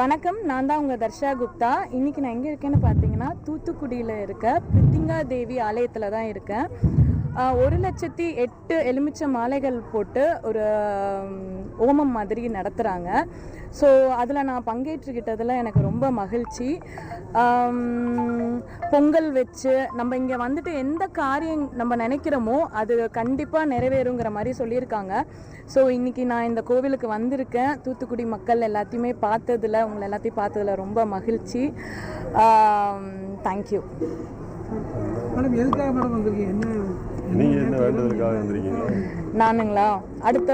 வணக்கம் நான் தான் உங்கள் தர்ஷா குப்தா. இன்னைக்கு நான் எங்கே இருக்கேன்னு பார்த்தீங்கன்னா தூத்துக்குடியில் இருக்க பித்திங்கா தேவி ஆலயத்தில் தான் இருக்கேன். ஒரு லட்சத்தி எட்டு எலுமிச்சை மாலைகள் போட்டு ஒரு ஓமம் மாதிரி நடத்துகிறாங்க ஸோ அதில் நான் பங்கேற்றுக்கிட்டதில் எனக்கு ரொம்ப மகிழ்ச்சி. பொங்கல் வச்சு நம்ம இங்கே வந்துட்டு எந்த காரியம் நம்ம நினைக்கிறோமோ அது கண்டிப்பாக நிறைவேறுங்கிற மாதிரி சொல்லியிருக்காங்க. ஸோ இன்றைக்கி நான் இந்த கோவிலுக்கு வந்திருக்கேன். தூத்துக்குடி மக்கள் எல்லாத்தையுமே பார்த்ததில் உங்களை எல்லாத்தையும் பார்த்ததில் ரொம்ப மகிழ்ச்சி. தேங்க்யூ மேடம் எதுக்காக மேடம் வந்திருக்கீங்க என்ன நீங்க என்ன வேண்டுதலுக்காக வந்திருக்கீங்க? நானுங்களா? அடுத்த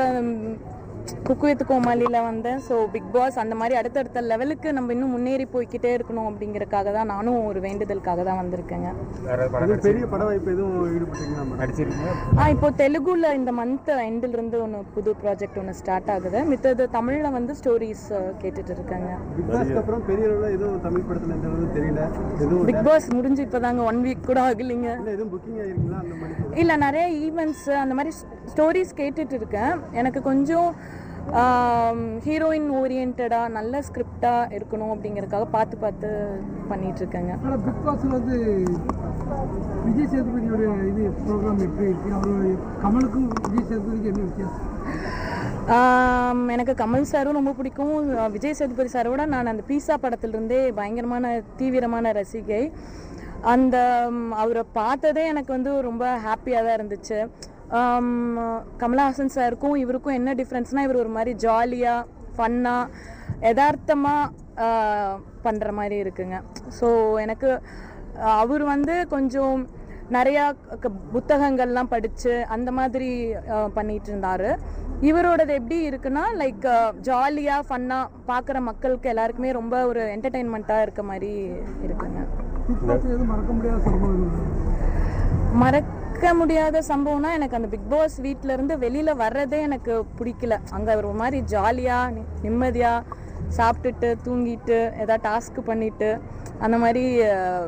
குக்கு வித் கோமாளியில் வந்தேன். ஸோ பிக் பாஸ் அந்த மாதிரி அடுத்தடுத்த லெவலுக்கு நம்ம இன்னும் முன்னேறி போய்க்கிட்டே இருக்கணும் அப்படிங்கறதுக்காக தான் நானும் ஒரு வேண்டுதலுக்காக தான் வந்திருக்கேங்க. பெரிய பட வாய்ப்பு எதுவும் ஆ இப்போ தெலுங்குல இந்த மந்த் இருந்து ஒன்று புது ப்ராஜெக்ட் ஒன்று ஸ்டார்ட் ஆகுது. மித்தது தமிழில் வந்து ஸ்டோரிஸ் கேட்டுட்டு இருக்காங்க. பிக் பாஸ்க்கு அப்புறம் பெரிய அளவில் எதுவும் தமிழ் படத்தில் எந்த அளவுக்கு தெரியல? எதுவும் பிக் பாஸ் முடிஞ்சு இப்போதாங்க ஒன் வீக் கூட ஆகலைங்க. இல்லை எதுவும் புக்கிங் ஆயிருக்குங்களா? அந்த மாதிரி இல்லை நிறைய ஈவெண்ட்ஸ் அந்த மாதிரி ஸ்டோரிஸ் கேட்டுட்டு இருக்கேன் எனக்கு கொஞ்சம் ஹீரோயின் ஓரியன்டாக நல்ல ஸ்கிரிப்டாக இருக்கணும் அப்படிங்கறதுக்காக பார்த்து பார்த்து பண்ணிட்டு இருக்கேங்க பிக் பாஸ்ல வந்து விஜய் சேதுபதியோட இது ப்ரோக்ராம் எப்படி இருக்கு? அவரு கமலுக்கும் விஜய் சேதுபதிக்கும் என்ன வித்தியாசம்? எனக்கு கமல் சாரும் ரொம்ப பிடிக்கும். விஜய் சேதுபதி சாரோட நான் அந்த பீஸா படத்திலிருந்தே பயங்கரமான தீவிரமான ரசிகை. அந்த அவரை பார்த்ததே எனக்கு வந்து ரொம்ப ஹாப்பியாக தான் இருந்துச்சு. கமலஹாசன் சாருக்கும் இவருக்கும் என்ன டிஃப்ரென்ஸ்னால் இவர் ஒரு மாதிரி ஜாலியாக ஃபன்னாக யதார்த்தமாக பண்ணுற மாதிரி இருக்குங்க. ஸோ எனக்கு அவர் வந்து கொஞ்சம் நிறையா புத்தகங்கள்லாம் படித்து அந்த மாதிரி அஹ், பண்ணிட்டு இருந்தார். இவரோடது எப்படி இருக்குன்னா லைக் ஜாலியாக ஃபன்னாக பார்க்குற மக்களுக்கு எல்லாருக்குமே ரொம்ப ஒரு என்டர்டெயின்மெண்ட்டாக இருக்க மாதிரி இருக்குங்க. மறக்க மறக்க முடியாத சம்பவம்னா எனக்கு அந்த பிக் பாஸ் வீட்ல இருந்து வெளியில வர்றதே எனக்கு பிடிக்கல. அங்க ஒரு மாதிரி ஜாலியா நி- நிம்மதியா சாப்பிட்டுட்டு தூங்கிட்டு ஏதாவது டாஸ்க் பண்ணிட்டு அந்த மாதிரி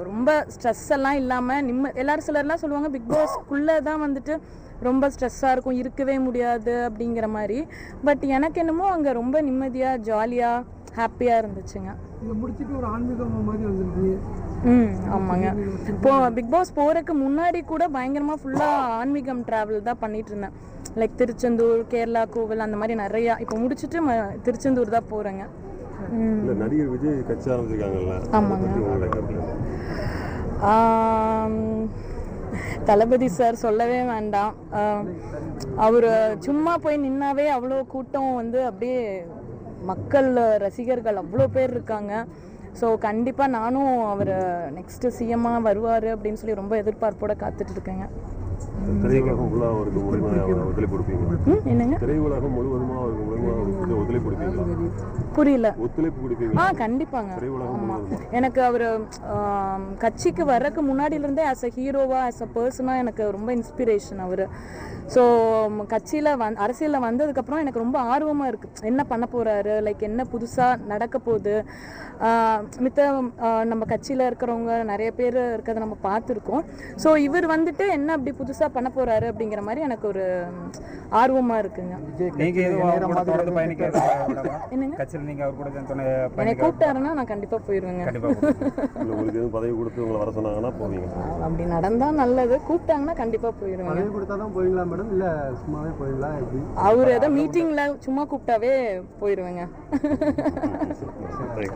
ரொம்ப ஸ்ட்ரெஸ் எல்லாம் இல்லாம நிம்ம எல்லாரும் சிலர்லாம் சொல்லுவாங்க பிக் பாஸ்க்குள்ளே தான் வந்துட்டு ரொம்ப ஸ்ட்ரெஸ்ஸாக இருக்கும் இருக்கவே முடியாது அப்படிங்கிற மாதிரி. பட் எனக்கு என்னமோ அங்கே ரொம்ப நிம்மதியாக ஜாலியாக ஹாப்பியாக இருந்துச்சுங்க. இதை முடிச்சுட்டு ஒரு ஆன்மீகம் மாதிரி வந்திருக்கீங்க ம் ஆமாங்க. இப்போ பிக் பாஸ் போறதுக்கு முன்னாடி கூட பயங்கரமா ஃபுல்லா ஆன்மீகம் டிராவல் தான் பண்ணிட்டு இருந்தேன். லைக் திருச்செந்தூர் கேரளா கோவில் அந்த மாதிரி நிறைய. இப்போ முடிச்சுட்டு ம- திருச்செந்தூர் தான். இல்ல நடிகர் விஜய் கட்சி ஆரம்பிச்சிருக்காங்கல்ல அதை ஆமாங்க. தளபதி சார் சொல்லவே வேண்டாம். அவர் சும்மா போய் நின்னாவே அவ்வளோ கூட்டம் வந்து அப்படியே மக்கள் ரசிகர்கள் அவ்வளோ பேர் இருக்காங்க. ஸோ கண்டிப்பாக நானும் அவர் நெக்ஸ்ட்டு சிஎம்மாக வருவார் அப்படின்னு சொல்லி ரொம்ப எதிர்பார்ப்போட காத்துட்ருக்கேங்க திரையுலகம் ஃபுல்லா அவருக்கு முழுமையாக அவரை ஒத்துழைப்பு கொடுப்பீங்க ம்? என்னங்க? திரையுலகம் முழுவதுமா அவருக்கு முழுமையாக ஒத்துழைப்பு கொடுப்பீங்களா? புரியல. ஒத்துழைப்பு ஆ கண்டிப்பாங்க. எனக்கு அவர் கட்சிக்கு வர்றதுக்கு முன்னாடியிலேருந்தே ஆஸ் அ ஹீரோவா ஆஸ் அ பர்சனாக எனக்கு ரொம்ப இன்ஸ்பிரேஷன் அவர். ஸோ கட்சியில் வந் அரசியலில் வந்ததுக்கப்புறம் எனக்கு ரொம்ப ஆர்வமாக இருக்குது என்ன பண்ண போகிறாரு லைக் என்ன புதுசாக நடக்க போகுது? மித்த நம்ம கட்சியில் இருக்கிறவங்க நிறைய பேர் இருக்கிறத நம்ம பார்த்துருக்கோம். ஸோ இவர் வந்துட்டு என்ன அப்படி புதுசாக பண்ண போகிறாரு அப்படிங்கிற மாதிரி எனக்கு ஒரு ஆர்வமாக இருக்குங்க. நீங்க தொடர்ந்து பயணிக்க என்னங்க? கட்சியில் நீங்க அவர் கூட துணை என்னை கூப்பிட்டாருன்னா நான் கண்டிப்பாக போயிடுவேங்க கண்டிப்பா. இல்ல உங்களுக்கு எதுவும் பதவி கொடுத்து உங்களை வர சொன்னாங்கன்னா போவீங்க. அப்படி நடந்தா நல்லது. கூப்பிட்டாங்கன்னா கண்டிப்பா போயிடுவேங்க பதவி கொடுத்தா தான் போவீங்களா மேடம்? இல்லை சும்மாவே போவீங்களா எப்படி? அவர் ஏதோ மீட்டிங்ல சும்மா கூப்பிட்டாவே you.